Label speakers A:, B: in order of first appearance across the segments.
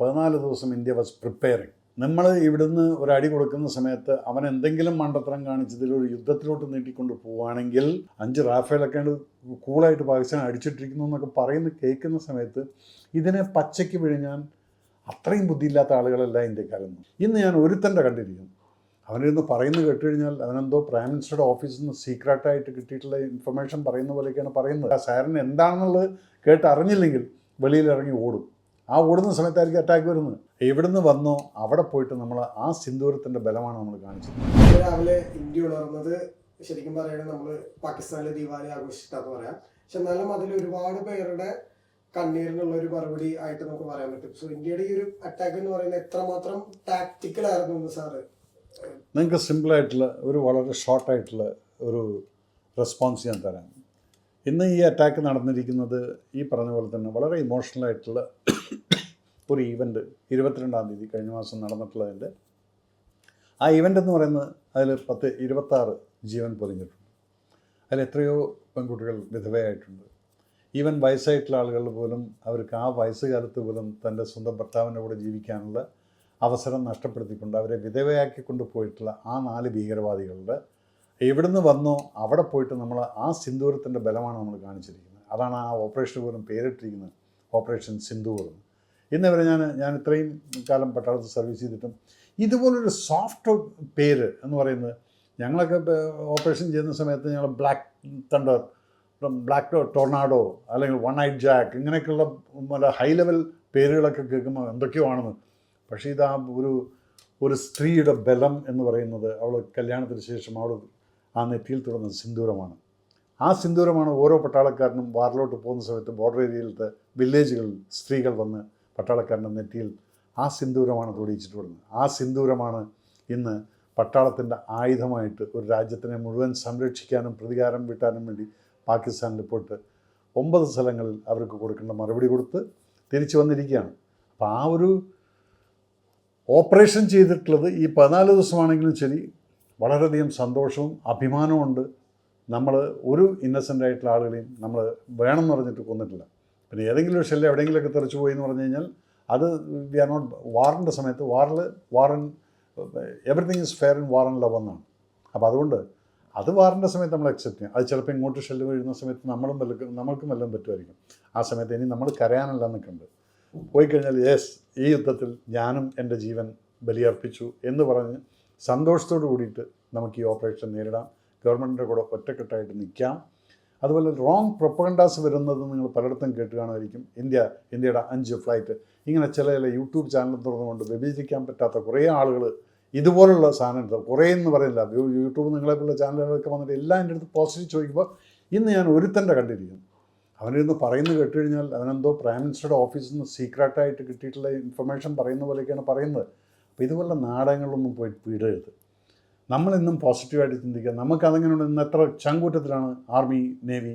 A: പതിനാല് ദിവസം India was preparing നമ്മൾ ഇവിടുന്ന് ഒരു അടി കൊടുക്കുന്ന സമയത്ത് അവൻ എന്തെങ്കിലും മണ്ടത്തരം കാണിച്ചതിൽ ഒരു യുദ്ധത്തിലോട്ട് നീട്ടിക്കൊണ്ട് പോവുകയാണെങ്കിൽ അഞ്ച് റാഫേലൊക്കെ കൂളായിട്ട് പാകിസ്ഥാൻ അടിച്ചിട്ടിരിക്കുന്നു എന്നൊക്കെ പറയുന്ന കേൾക്കുന്ന സമയത്ത് ഇതിനെ പച്ചയ്ക്ക് വിഴിഞ്ഞാൻ അത്രയും ബുദ്ധിയില്ലാത്ത ആളുകളല്ല ഇന്ത്യക്കാരെന്ന് ഇന്ന് ഞാൻ ഒരുത്തന്റെ കണ്ടിരിക്കുന്നു. അവനിരുന്ന് പറയുന്നത് കേട്ട് കഴിഞ്ഞാൽ അവനെന്തോ പ്രൈം മിനിസ്റ്ററുടെ ഓഫീസിൽ നിന്ന് സീക്രട്ടായിട്ട് കിട്ടിയിട്ടുള്ള ഇൻഫർമേഷൻ പറയുന്ന പോലെയൊക്കെയാണ് പറയുന്നത്. ആ സാറിന് എന്താണെന്നുള്ളത് കേട്ട് അറിഞ്ഞില്ലെങ്കിൽ വെളിയിൽ ഇറങ്ങി ഓടും. ആ ഓടുന്ന സമയത്തായിരിക്കും അറ്റാക്ക് വരുന്നത്. എവിടുന്ന് വന്നോ അവിടെ പോയിട്ട് നമ്മൾ ആ സിന്ദൂരത്തിന്റെ ബലമാണ് നമ്മൾ കാണിച്ചത്.
B: രാവിലെ ഇന്ത്യ ഉണർന്നത് ശരിക്കും പറയുകയാണെങ്കിൽ നമ്മൾ പാകിസ്ഥാനിലെ ദീപാവലി ആഘോഷിച്ചിട്ടാന്ന് പറയാം. പക്ഷെ എന്നാലും അതിൽ ഒരുപാട് പേരുടെ കണ്ണീരിനുള്ള ഒരു മറുപടി ആയിട്ട് നമുക്ക് പറയാൻ പറ്റും. സോ ഇന്ത്യയുടെ ഈ ഒരു അറ്റാക്ക് എന്ന് പറയുന്നത് എത്രമാത്രം ടാക്ടിക്കൽ ആയിരുന്നു സാറ്
A: നിങ്ങൾക്ക് സിമ്പിളായിട്ടുള്ള ഒരു വളരെ ഷോർട്ടായിട്ടുള്ള ഒരു റെസ്പോൺസ് ഞാൻ തരാം. ഇന്ന് ഈ അറ്റാക്ക് നടന്നിരിക്കുന്നത് ഈ പറഞ്ഞ പോലെ തന്നെ വളരെ ഇമോഷണൽ ആയിട്ടുള്ള ഒരു ഈവന്റ് ഇരുപത്തിരണ്ടാം തീയതി കഴിഞ്ഞ മാസം നടന്നിട്ടുള്ളതിന്റെ ആ ഇവന്റ് എന്ന് പറയുന്നത് അതിൽ പത്ത് ഇരുപത്താറ് ജീവൻ പൊലിഞ്ഞിട്ടുണ്ട് അതിൽ എത്രയോ പെൺകുട്ടികൾ വിധവയായിട്ടുണ്ട്. ഈവൻ വയസ്സായിട്ടുള്ള ആളുകൾ പോലും അവർക്ക് ആ വയസ്സുകാലത്ത് പോലും തന്റെ സ്വന്തം ഭർത്താവിന്റെ കൂടെ ജീവിക്കാനുള്ള അവസരം നഷ്ടപ്പെടുത്തിക്കൊണ്ട് അവരെ വിധവയാക്കി കൊണ്ടുപോയിട്ടുള്ള ആ നാല് ഭീകരവാദികളുടെ എവിടുന്ന് വന്നോ അവിടെ പോയിട്ട് നമ്മൾ ആ സിന്ദൂരത്തിന്റെ ബലമാണ് നമ്മൾ കാണിച്ചിരിക്കുന്നത്. അതാണ് ആ ഓപ്പറേഷൻ പോലും പേരിട്ടിരിക്കുന്നത്. ഓപ്പറേഷൻ സിന്ദൂർ എന്ന്. ഇന്ന് വരെ ഞാൻ ഞാൻ ഇത്രയും കാലം പട്ടാളത്ത് സർവീസ് ചെയ്തിട്ടും ഇതുപോലൊരു സോഫ്റ്റ് പേര് എന്ന് പറയുന്നത് ഞങ്ങളൊക്കെ ഓപ്പറേഷൻ ചെയ്യുന്ന സമയത്ത് ഞങ്ങൾ ബ്ലാക്ക് തണ്ടർ ബ്ലാക്ക് ടൊർണാഡോ അല്ലെങ്കിൽ വൺ ഐറ്റ് ജാക്ക് ഇങ്ങനെയൊക്കെയുള്ള മറ്റേ ഹൈ ലെവൽ പേരുകളൊക്കെ കേൾക്കുമ്പോൾ എന്തൊക്കെയോ ആണെന്ന്. പക്ഷേ ഇത് ആ ഒരു ഒരു സ്ത്രീയുടെ ബലം എന്ന് പറയുന്നത് അവൾ കല്യാണത്തിന് ശേഷം അവൾ ആ നെറ്റിയിൽ തുടങ്ങുന്ന സിന്ദൂരമാണ്. ആ സിന്ദൂരമാണ് ഓരോ പട്ടാളക്കാരനും വാറിലോട്ട് പോകുന്ന സമയത്ത് ബോർഡർ ഏരിയയിലത്തെ വില്ലേജുകളിൽ സ്ത്രീകൾ വന്ന് പട്ടാളക്കാരന്റെ നെറ്റിയിൽ ആ സിന്ദൂരമാണ് തൊടിയിച്ചിട്ട് വിടുന്നത് ആ സിന്ദൂരമാണ് ഇന്ന് പട്ടാളത്തിന്റെ ആയുധമായിട്ട് ഒരു രാജ്യത്തിനെ മുഴുവൻ സംരക്ഷിക്കാനും പ്രതികാരം വീട്ടാനും വേണ്ടി പാകിസ്ഥാനിൽ പോയിട്ട് ഒമ്പത് സ്ഥലങ്ങളിൽ അവർക്ക് കൊടുക്കേണ്ട മറുപടി കൊടുത്ത് തിരിച്ചു വന്നിരിക്കുകയാണ്. അപ്പോൾ ആ ഒരു ഓപ്പറേഷൻ ചെയ്തിട്ടുള്ളത് ഈ പതിനാല് ദിവസമാണെങ്കിലും ശരി വളരെയധികം സന്തോഷവും അഭിമാനവും ഉണ്ട് നമ്മൾ ഒരു ഇന്നസെന്റ് ആയിട്ടുള്ള ആളുകളെയും നമ്മൾ വേണമെന്ന് പറഞ്ഞിട്ട് കൊന്നിട്ടില്ല. പിന്നെ ഏതെങ്കിലും ഒരു ഷെല്ല് എവിടെയെങ്കിലുമൊക്കെ തെറിച്ചു പോയി എന്ന് പറഞ്ഞു കഴിഞ്ഞാൽ അത് വി ആർ നോട്ട് വാറിന്റെ സമയത്ത് വാറിൽ war and everything is fair in war and love എന്നാണ്. അപ്പോൾ അതുകൊണ്ട് അത് വാറിന്റെ സമയത്ത് നമ്മൾ അക്സെപ്റ്റ് ചെയ്യും. അത് ചിലപ്പോൾ ഇങ്ങോട്ട് ഷെല്ല് വീഴുന്ന സമയത്ത് നമ്മളും വല്ലതും നമ്മൾക്കും വല്ലതും പറ്റുമായിരിക്കും. ആ സമയത്ത് ഇനി നമ്മൾ കരയാനല്ല നിൽക്കുന്നുണ്ട് പോയി കഴിഞ്ഞാൽ യെസ് ഈ യുദ്ധത്തിൽ ഞാനും എന്റെ ജീവൻ ബലിയർപ്പിച്ചു എന്ന് പറഞ്ഞ് സന്തോഷത്തോടു കൂടിയിട്ട് നമുക്ക് ഈ ഓപ്പറേഷൻ നേരിടാം. ഗവൺമെന്റിന്റെ കൂടെ ഒറ്റക്കെട്ടായിട്ട് നിൽക്കാം. അതുപോലെ റോങ് പ്രൊപ്പഗണ്ടാസ് വരുന്നത് നിങ്ങൾ പലയിടത്തും കേട്ട് കാണുമായിരിക്കും. ഇന്ത്യ ഇന്ത്യയുടെ അഞ്ച് ഫ്ലൈറ്റ് ഇങ്ങനെ ചില ചില യൂട്യൂബ് ചാനൽ തുറന്നുകൊണ്ട് വിഭജിക്കാൻ പറ്റാത്ത കുറേ ആളുകൾ ഇതുപോലുള്ള സാധനം കുറേ എന്ന് പറയുന്നില്ല. യൂട്യൂബ് നിങ്ങളെപ്പോലുള്ള ചാനലുകളൊക്കെ വന്നിട്ട് എല്ലാം എന്റെ അടുത്ത് പോസിറ്റീവ് ചോദിക്കുമ്പോൾ ഇന്ന് ഞാൻ ഒരുത്തന്റെ കണ്ടിരിക്കുന്നു. അവനിരുന്ന് പറയുന്നത് കേട്ട് കഴിഞ്ഞാൽ അവനെന്തോ പ്രൈം മിനിസ്റ്ററുടെ ഓഫീസിൽ നിന്ന് സീക്രട്ടായിട്ട് കിട്ടിയിട്ടുള്ള ഇൻഫർമേഷൻ പറയുന്ന പോലെയൊക്കെയാണ് പറയുന്നത്. അപ്പോൾ ഇതുപോലുള്ള നാടകങ്ങളിലൊന്നും പോയി പീടരുത് നമ്മളിന്നും പോസിറ്റീവായിട്ട് ചിന്തിക്കുക. നമുക്കതെങ്ങനെയുണ്ട്? ഇന്ന് എത്ര ചങ്കൂറ്റത്തിലാണ് ആർമി നേവി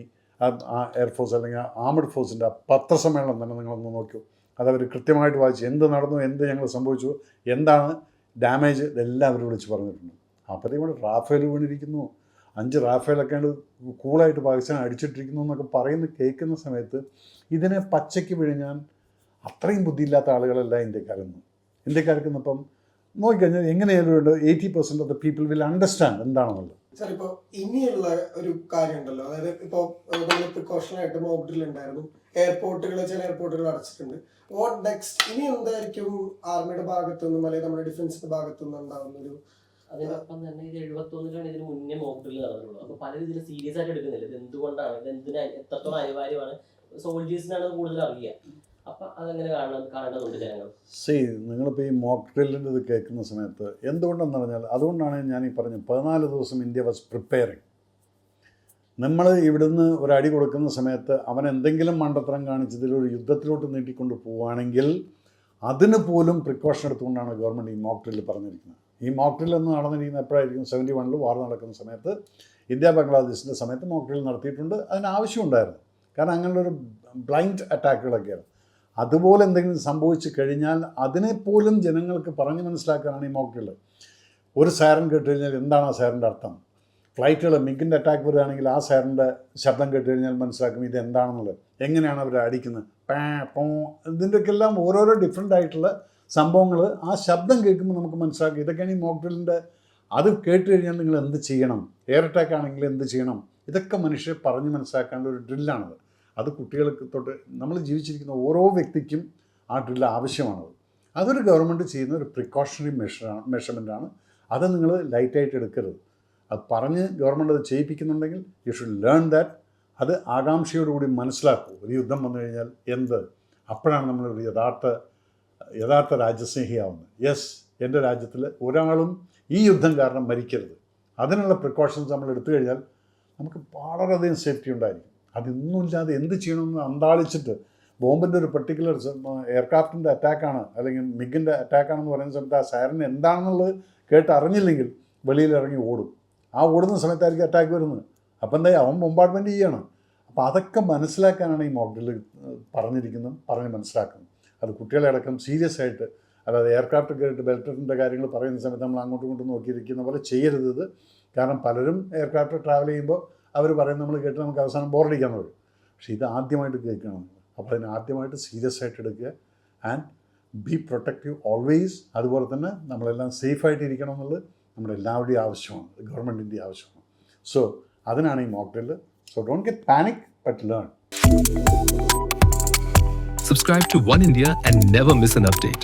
A: എയർഫോഴ്സ് അല്ലെങ്കിൽ ആർമഡ് ഫോഴ്സിന്റെ പത്രസമ്മേളനം തന്നെ നിങ്ങളൊന്ന് നോക്കൂ. അതവർ കൃത്യമായിട്ട് വായിച്ച്. എന്ത് നടന്നു എന്ത് ഞങ്ങൾ സംഭവിച്ചു എന്താണ് ഡാമേജ് ഇതെല്ലാം അവർ വിളിച്ച് പറഞ്ഞിട്ടുണ്ട്. അപ്പോഴത്തേക്കും കൂടെ റാഫേൽ വീണിരിക്കുന്നു അഞ്ച് റാഫേലൊക്കെ കൂളായിട്ട് പാകിസ്ഥാൻ അടിച്ചിട്ടിരിക്കുന്നു എന്നൊക്കെ പറയുന്ന കേൾക്കുന്ന സമയത്ത് ഇതിനെ പച്ചയ്ക്ക് വിഴിഞ്ഞാൽ അത്രയും ബുദ്ധിയില്ലാത്ത ആളുകളല്ല ഇന്ത്യക്കാരെന്ന്. ഇന്ത്യക്കാർക്ക് ഇന്നിപ്പം നോക്കിക്കഴിഞ്ഞാൽ എങ്ങനെയായാലും eighty percent of the people will understand എന്താണെന്നുള്ളത്.
B: സാർ ഇപ്പോൾ ഇനിയുള്ള ഒരു കാര്യം ഉണ്ടല്ലോ അതായത് ഇപ്പോൾ നമ്മൾ പ്രിക്കോഷൻ ആയിട്ട് മോക്ക് ഡ്രിൽ ഉണ്ടായിരുന്നു എയർപോർട്ടുകൾ ചില എയർപോർട്ടുകൾ അടച്ചിട്ടുണ്ട്. വാട്ട് നെക്സ്റ്റ് ഇനി എന്തായിരിക്കും ആർമിയുടെ ഭാഗത്തു നിന്നും അല്ലെങ്കിൽ നമ്മുടെ ഡിഫൻസിന്റെ ഭാഗത്തു നിന്നും ഉണ്ടാകുന്ന ഒരു
C: അതിനൊപ്പം തന്നെ ഇത് എഴുപത്തൊന്നിലാണ് ഇതിന് മുന്നേ മോക്ഡ്രിൽ നടന്നിട്ടുള്ളത്. അപ്പൊ പലരും ഇതിനെ സീരിയസ് ആയിട്ട് എടുക്കുന്നില്ല. ഇത് എന്തുകൊണ്ടാണ്? ഇത് എന്തിനാ? എത്രത്തോളം അനിവാര്യമാണ്? സോൾജേഴ്സിനാണ് കൂടുതൽ അറിയുക.
A: സി നിങ്ങളിപ്പോൾ ഈ മോക്ക് ഡ്രില്ലിന്റെ ഇത് കേൾക്കുന്ന സമയത്ത് എന്തുകൊണ്ടെന്ന് പറഞ്ഞാൽ അതുകൊണ്ടാണ് ഞാൻ ഈ പറഞ്ഞത് പതിനാല് ദിവസം ഇന്ത്യ വാസ് പ്രിപ്പയറിങ് നമ്മൾ ഇവിടുന്ന് ഒരു അടി കൊടുക്കുന്ന സമയത്ത് അവൻ എന്തെങ്കിലും മണ്ടത്തരം കാണിച്ചതിൽ ഒരു യുദ്ധത്തിലോട്ട് നീട്ടിക്കൊണ്ട് പോവുകയാണെങ്കിൽ അതിന് പോലും പ്രിക്കോഷൻ എടുത്തുകൊണ്ടാണ് ഗവൺമെന്റ് ഈ മോക്ക് ഡ്രില്ല് പറഞ്ഞിരിക്കുന്നത്. ഈ മോക്ക് ഡ്രിൽ എന്ന് നടന്നിരിക്കുന്നത് എപ്പോഴായിരിക്കും? സെവന്റി വണ്ണിൽ വാർ നടക്കുന്ന സമയത്ത് ഇന്ത്യ ബംഗ്ലാദേശിന്റെ സമയത്ത് മോക്ക് ഡ്രിൽ നടത്തിയിട്ടുണ്ട്. അതിന് ആവശ്യമുണ്ടായിരുന്നു. കാരണം അങ്ങനെയുള്ളൊരു ബ്ലൈൻഡ് അറ്റാക്കുകളൊക്കെയാണ് അതുപോലെ എന്തെങ്കിലും സംഭവിച്ചു കഴിഞ്ഞാൽ അതിനെപ്പോലും ജനങ്ങൾക്ക് പറഞ്ഞു മനസ്സിലാക്കാനാണ് ഈ മോക്കുള്ളത് ഒരു സാരൻ കേട്ട് കഴിഞ്ഞാൽ എന്താണ് ആ സാറിന്റെ അർത്ഥം? ഫ്ലൈറ്റുകൾ മിഗിന്റെ അറ്റാക്ക് വരികയാണെങ്കിൽ ആ സൈറിന്റെ ശബ്ദം കേട്ട് കഴിഞ്ഞാൽ മനസ്സിലാക്കും ഇത് എന്താണെന്നുള്ളത്. എങ്ങനെയാണ് അവർ അടിക്കുന്നത്? പാ പോ ഇതിന്റെയൊക്കെ എല്ലാം ഓരോരോ ഡിഫറെന്റ് ആയിട്ടുള്ള സംഭവങ്ങൾ ആ ശബ്ദം കേൾക്കുമ്പോൾ നമുക്ക് മനസ്സിലാക്കും. ഇതൊക്കെയാണ് ഈ മോക്ക് ഡ്രില്ലിന്റെ അത് കേട്ട് കഴിഞ്ഞാൽ നിങ്ങൾ എന്ത് ചെയ്യണം? എയർ അറ്റാക്ക് ആണെങ്കിൽ എന്ത് ചെയ്യണം? ഇതൊക്കെ മനുഷ്യരെ പറഞ്ഞ് മനസ്സിലാക്കാനുള്ള ഒരു ഡ്രില്ലാണത് അത് കുട്ടികൾക്ക് തൊട്ട് നമ്മൾ ജീവിച്ചിരിക്കുന്ന ഓരോ വ്യക്തിക്കും ആ ഡ്രിൽ ആവശ്യമാണത്. അതൊരു ഗവൺമെന്റ് ചെയ്യുന്ന ഒരു പ്രിക്കോഷണറി മെഷറാണ് മെഷർമെന്റാണ് അത് നിങ്ങൾ ലൈറ്റായിട്ട് എടുക്കരുത്. അത് പറഞ്ഞ് ഗവൺമെന്റ് അത് ചെയ്യിപ്പിക്കുന്നുണ്ടെങ്കിൽ യു ഷുഡ് ലേൺ ദാറ്റ് അത് ആകാംക്ഷയോടുകൂടി മനസ്സിലാക്കൂ. ഒരു യുദ്ധം വന്നു കഴിഞ്ഞാൽ എന്ത്? അപ്പോഴാണ് നമ്മൾ ഒരു യഥാർത്ഥ യഥാർത്ഥ രാജ്യസ്നേഹിയാവുന്നത്. യെസ് എന്റെ രാജ്യത്തിൽ ഒരാളും ഈ യുദ്ധം കാരണം മരിക്കരുത്. അതിനുള്ള പ്രിക്കോഷൻസ് നമ്മൾ എടുത്തു കഴിഞ്ഞാൽ നമുക്ക് വളരെയധികം സേഫ്റ്റി ഉണ്ടായിരിക്കും. അതൊന്നുമില്ലാതെ എന്ത് ചെയ്യണമെന്ന് അന്താളിച്ചിട്ട് ബോംബിന്റെ ഒരു പെർട്ടിക്കുലർ എയർക്രാഫ്റ്റിന്റെ അറ്റാക്കാണ് അല്ലെങ്കിൽ മിഗിന്റെ അറ്റാക്കാണെന്ന് പറയുന്ന സമയത്ത് ആ സൈറൻ എന്താണെന്നുള്ളത് കേട്ട് അറിഞ്ഞില്ലെങ്കിൽ വെളിയിൽ ഇറങ്ങി ഓടും. ആ ഓടുന്ന സമയത്തായിരിക്കും അറ്റാക്ക് വരുന്നത്. അപ്പം എന്താ അവൻ ബോംബാർട്ട്മെന്റ് ചെയ്യണം. അപ്പോൾ അതൊക്കെ മനസ്സിലാക്കാനാണ് ഈ മോഡലിൽ പറഞ്ഞിരിക്കുന്നത് പറഞ്ഞ് മനസ്സിലാക്കുന്നത്. അത് കുട്ടികളെ അടക്കം സീരിയസ് ആയിട്ട് അതായത് എയർക്രാഫ്റ്റ് കേട്ട് ബെൽറ്റിന്റെ കാര്യങ്ങൾ പറയുന്ന സമയത്ത് നമ്മൾ അങ്ങോട്ടും ഇങ്ങോട്ടും നോക്കിയിരിക്കുന്ന പോലെ ചെയ്യരുത് കാരണം പലരും എയർക്രാഫ്റ്റ് ട്രാവൽ ചെയ്യുമ്പോൾ അവർ പറയും നമ്മൾ കേട്ട് നമുക്ക് അവസാനം ബോറടിക്കാൻ വരും പക്ഷേ ഇത് ആദ്യമായിട്ട് കേൾക്കണം അപ്പോൾ അതിന് ആദ്യമായിട്ട് സീരിയസ് ആയിട്ട് എടുക്കുക. ആൻഡ് ബി പ്രൊട്ടക്റ്റീവ് ഓൾവേസ് അതുപോലെ തന്നെ നമ്മളെല്ലാം സേഫായിട്ട് ഇരിക്കണം എന്നുള്ളത് നമ്മുടെ എല്ലാവരുടെയും ആവശ്യമാണ്. ഗവൺമെന്റിന്റെ ആവശ്യമാണ്. സോ അതിനാണ് ഈ mock so don't get panic but learn.
D: Subscribe to One India and never miss an update.